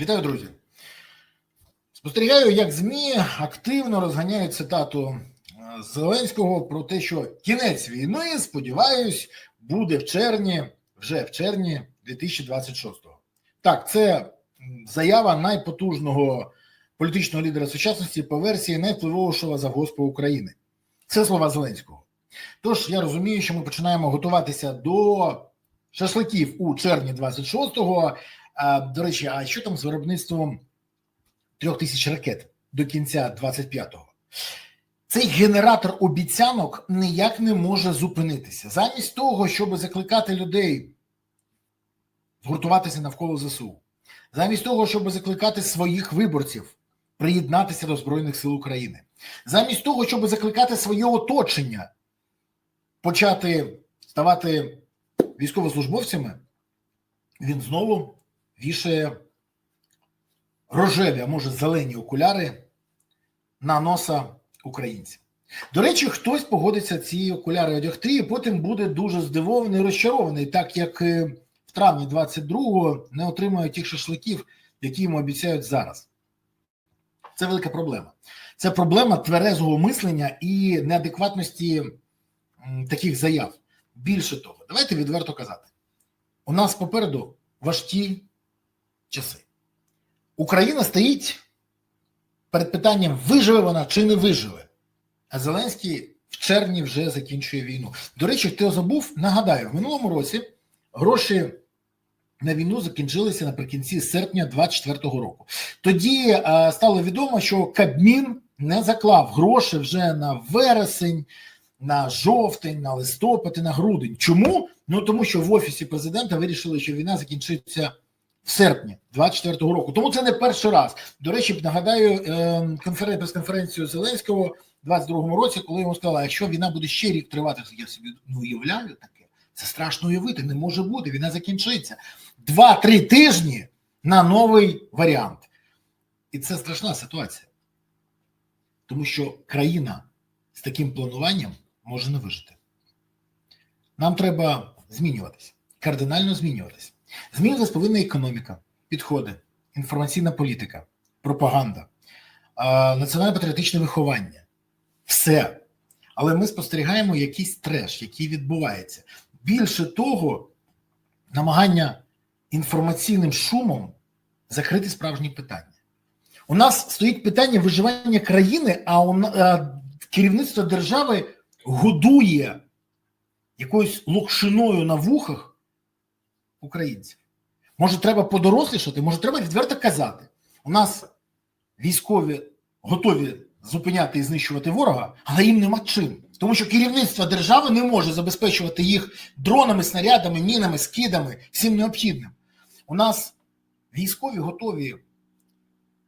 Вітаю, друзі. Спостерігаю, як ЗМІ активно розганяють цитату е, Зеленського про те, що кінець війни, сподіваюсь, буде в червні, вже в червні 2026-го. Так, це заява найпотужного політичного лідера сучасності по версії найвпливовішого завгоспу України. Це слова Зеленського. Тож я розумію, що ми починаємо готуватися до шашликів у червні 26-го. А, до речі, а що там з виробництвом трьох тисяч ракет до кінця 25-го? Цей генератор обіцянок ніяк не може зупинитися. Замість того, щоб закликати людей згуртуватися навколо ЗСУ, замість того, щоб закликати своїх виборців приєднатися до Збройних сил України, замість того, щоб закликати своє оточення почати ставати військовослужбовцями, він знову вішає рожеві, а може зелені окуляри на носа українців. До речі, хтось погодиться ці окуляри одягти, і потім буде дуже здивований і розчарований, так як е, в травні 22-го не отримує тих шашликів, які йому обіцяють зараз. Це велика проблема. Це проблема тверезого мислення і неадекватності таких заяв. Більше того, давайте відверто казати. У нас попереду важкі часи. Україна стоїть перед питанням, виживе вона чи не виживе. А Зеленський в червні вже закінчує війну. До речі, хто забув, нагадаю, в минулому році гроші на війну закінчилися наприкінці серпня 24-го року. Тоді е, стало відомо, що Кабмін не заклав гроші вже на вересень, на жовтень, на листопад і на грудень. Чому? Ну тому що в офісі президента вирішили, що війна закінчиться в серпні 24-го року. Тому це не перший раз. До речі, нагадаю конферен... прес-конференцію Зеленського в 22-му році, коли йому сказали, якщо війна буде ще рік тривати, я собі не уявляю таке. Це страшно уявити, не може бути. Війна закінчиться. Два-три тижні на новий варіант. І це страшна ситуація. Тому що країна з таким плануванням може не вижити. Нам треба змінюватися, кардинально змінюватися. Змінюватися повинна економіка, підходи, інформаційна політика, пропаганда, національно-патріотичне виховання. Все. Але ми спостерігаємо якийсь треш, який відбувається. Більше того, намагання інформаційним шумом закрити справжні питання. У нас стоїть питання виживання країни, а, у, а керівництво держави годує якоюсь локшиною на вухах українців. Може, треба подорослішати, може, треба відверто казати. У нас військові готові зупиняти і знищувати ворога, але їм нема чим. Тому що керівництво держави не може забезпечувати їх дронами, снарядами, мінами, скидами, всім необхідним. У нас військові готові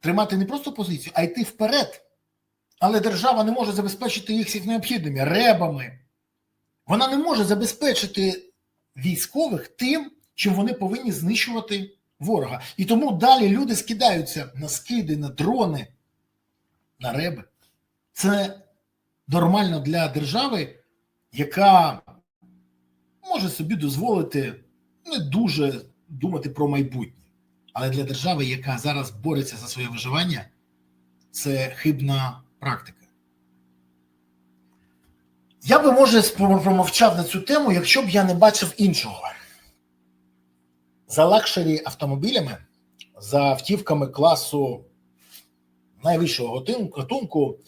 тримати не просто позицію, а йти вперед. Але держава не може забезпечити їх всіх необхідними ребами. Вона не може забезпечити військових тим, чим вони повинні знищувати ворога. І тому далі люди скидаються на скиди, на дрони, на реби. Це нормально для держави, яка може собі дозволити не дуже думати про майбутнє. Але для держави, яка зараз бореться за своє виживання, це хибна практика. Я би, може, промовчав на цю тему, якщо б я не бачив іншого. За лакшері автомобілями, за автівками класу найвищого гатунку,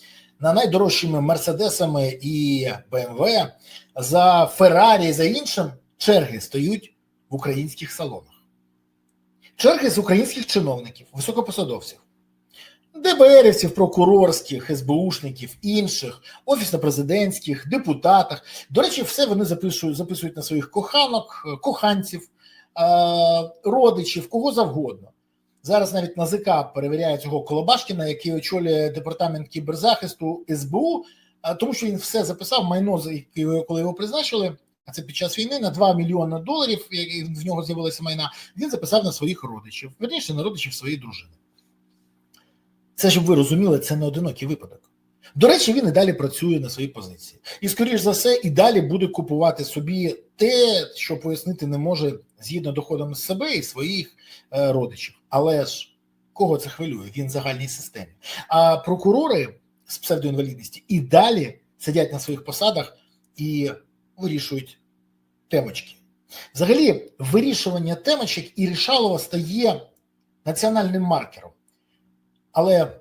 на найдорожчими Мерседесами і БМВ, за Феррарі, за іншим черги стоять в українських салонах. Черги з українських чиновників, високопосадовців, ДБРівців, прокурорських, СБУшників, інших, офісно-президентських, депутатах. До речі, все вони записують, записують на своїх коханок, коханців, родичів, кого завгодно. Зараз навіть НАЗК перевіряє цього Колобашкіна, який очолює департамент кіберзахисту СБУ, тому що він все записав майно, коли його призначили. А це під час війни на 2 мільйони доларів, в нього з'явилася майна. Він записав на своїх родичів, верніше на родичів своєї дружини. Це щоб ви розуміли, це не одинокий випадок. До речі, він і далі працює на своїй позиції. І, скоріш за все, і далі буде купувати собі те, що пояснити не може згідно доходами себе і своїх е, родичів. Але ж Кого це хвилює? Він в загальній системі. А прокурори з псевдоінвалідності і далі сидять на своїх посадах і вирішують темочки. Взагалі, вирішування темочок і рішалова стає національним маркером. Але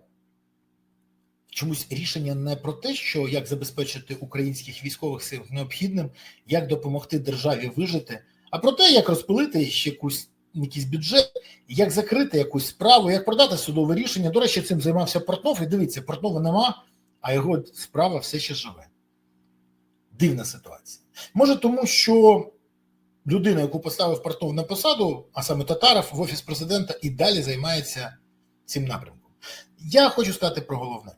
чомусь рішення не про те, що як забезпечити українських військових сил необхідним, як допомогти державі вижити, а про те, як розпилити ще якусь якийсь бюджет, як закрити якусь справу, як продати судове рішення. До речі, цим займався Портнов. І дивіться, Портнова нема, а його справа все ще живе. Дивна ситуація. Може, тому що людина, яку поставив Портнов на посаду, а саме Татаров, в офіс президента і далі займається цим напрямком. Я хочу сказати про головне: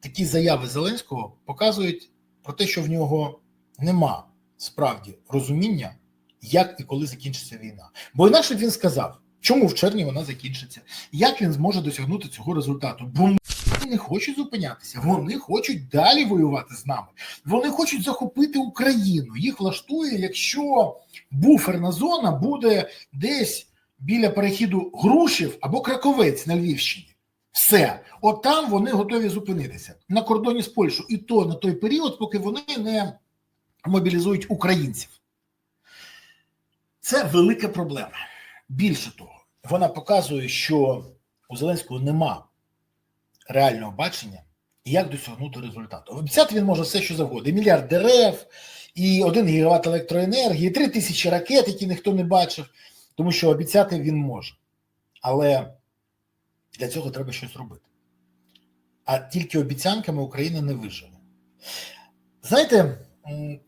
такі заяви Зеленського показують про те, що в нього нема справді розуміння, як і коли закінчиться війна. Бо інакше б він сказав, чому в червні вона закінчиться, як він зможе досягнути цього результату. Бо не хочуть зупинятися, вони хочуть далі воювати з нами. Вони хочуть захопити Україну. Їх влаштує, якщо буферна зона буде десь біля перехіду Грушів або Краковець на Львівщині. Все, от там вони готові зупинитися на кордоні з Польщею, і то на той період, поки вони не мобілізують українців. Це велика проблема. Більше того, вона показує, що у Зеленського нема реального бачення, як досягнути результату. Обіцяти він може все, що завгодно. І мільярд дерев, і один гігават електроенергії, і три тисячі ракет, які ніхто не бачив, тому що обіцяти він може. Але для цього треба щось робити. А тільки обіцянками Україна не виживе. Знаєте,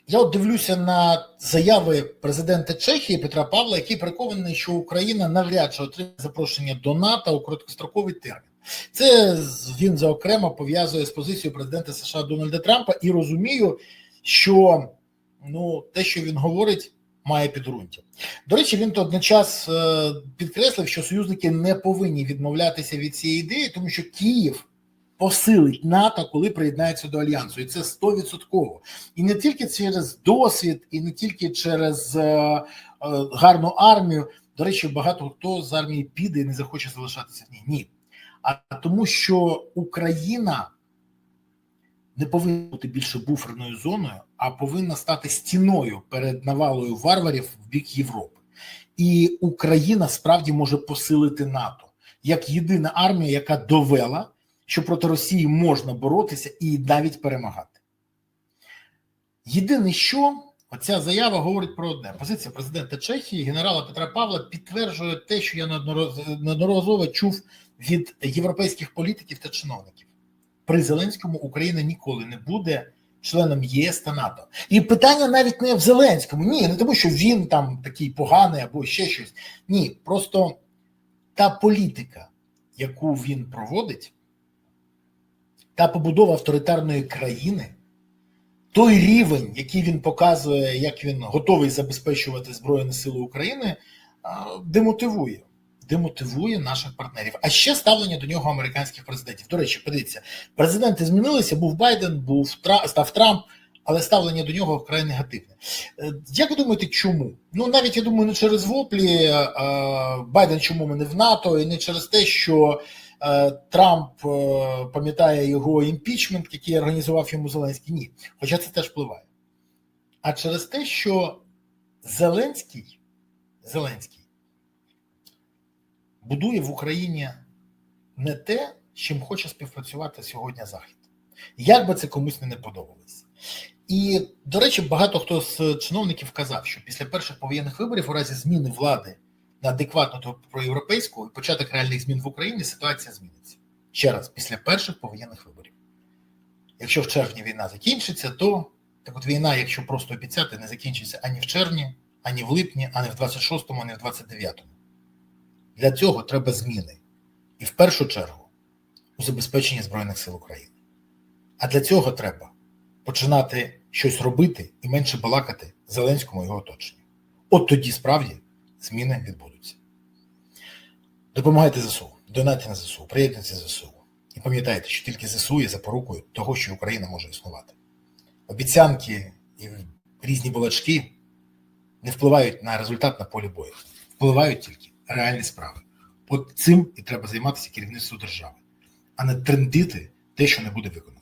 я от дивлюся на заяви президента Чехії Петра Павла, який переконаний, що Україна навряд чи отримає запрошення до НАТО у короткостроковий термін. Це він заокремо пов'язує з позицією президента США Дональда Трампа і розумію, що ну, те, що він говорить, має підґрунтя. До речі, він то одночас е, підкреслив, що союзники не повинні відмовлятися від цієї ідеї, тому що Київ посилить НАТО, коли приєднається до альянсу, і це 100%. І не тільки через досвід, і не тільки через е, е, гарну армію. До речі, багато хто з армії піде і не захоче залишатися в ній. Ні. А тому, що Україна не повинна бути більше буферною зоною, а повинна стати стіною перед навалою варварів в бік Європи. І Україна справді може посилити НАТО як єдина армія, яка довела, що проти Росії можна боротися і навіть перемагати. Єдине, що оця заява говорить про одне: позиція президента Чехії, генерала Петра Павла, підтверджує те, що я неодноразово чув від європейських політиків та чиновників. При Зеленському Україна ніколи не буде членом ЄС та НАТО. І питання навіть не в Зеленському. Ні, не тому, що він там такий поганий або ще щось. Ні, просто та політика, яку він проводить, та побудова авторитарної країни, той рівень, який він показує, як він готовий забезпечувати Збройні Сили України, демотивує. Демотивує наших партнерів. А ще ставлення до нього американських президентів. До речі, подивіться, президенти змінилися. Був Байден, був став Трамп, але ставлення до нього вкрай негативне. Як ви думаєте, чому? Ну навіть я думаю, не через воплі Байден, чому ми не в НАТО, і не через те, що Трамп пам'ятає його імпічмент, який організував йому Зеленський. Ні, хоча це теж впливає. А через те, що Зеленський, Зеленський будує в Україні не те, з чим хоче співпрацювати сьогодні Захід. Як би це комусь не подобалось. І, до речі, багато хто з чиновників казав, що після перших повоєнних виборів, у разі зміни влади на адекватну проєвропейську і початок реальних змін в Україні, ситуація зміниться. Ще раз, після перших повоєнних виборів. Якщо в червні війна закінчиться, то так от війна, якщо просто обіцяти, не закінчиться ані в червні, ані в липні, ані в 26-му, ані в 29-му. Для цього треба зміни. І в першу чергу у забезпеченні Збройних сил України. А для цього треба починати щось робити і менше балакати Зеленському його оточенню. От тоді справді зміни відбудуться. Допомагайте ЗСУ, донайте на ЗСУ, приєднуйтесь ЗСУ. І пам'ятайте, що тільки ЗСУ є запорукою того, що Україна може існувати. Обіцянки і різні балачки не впливають на результат на полі бою, впливають тільки реальні справи. От цим і треба займатися керівництво держави, а не трендити те, що не буде виконано.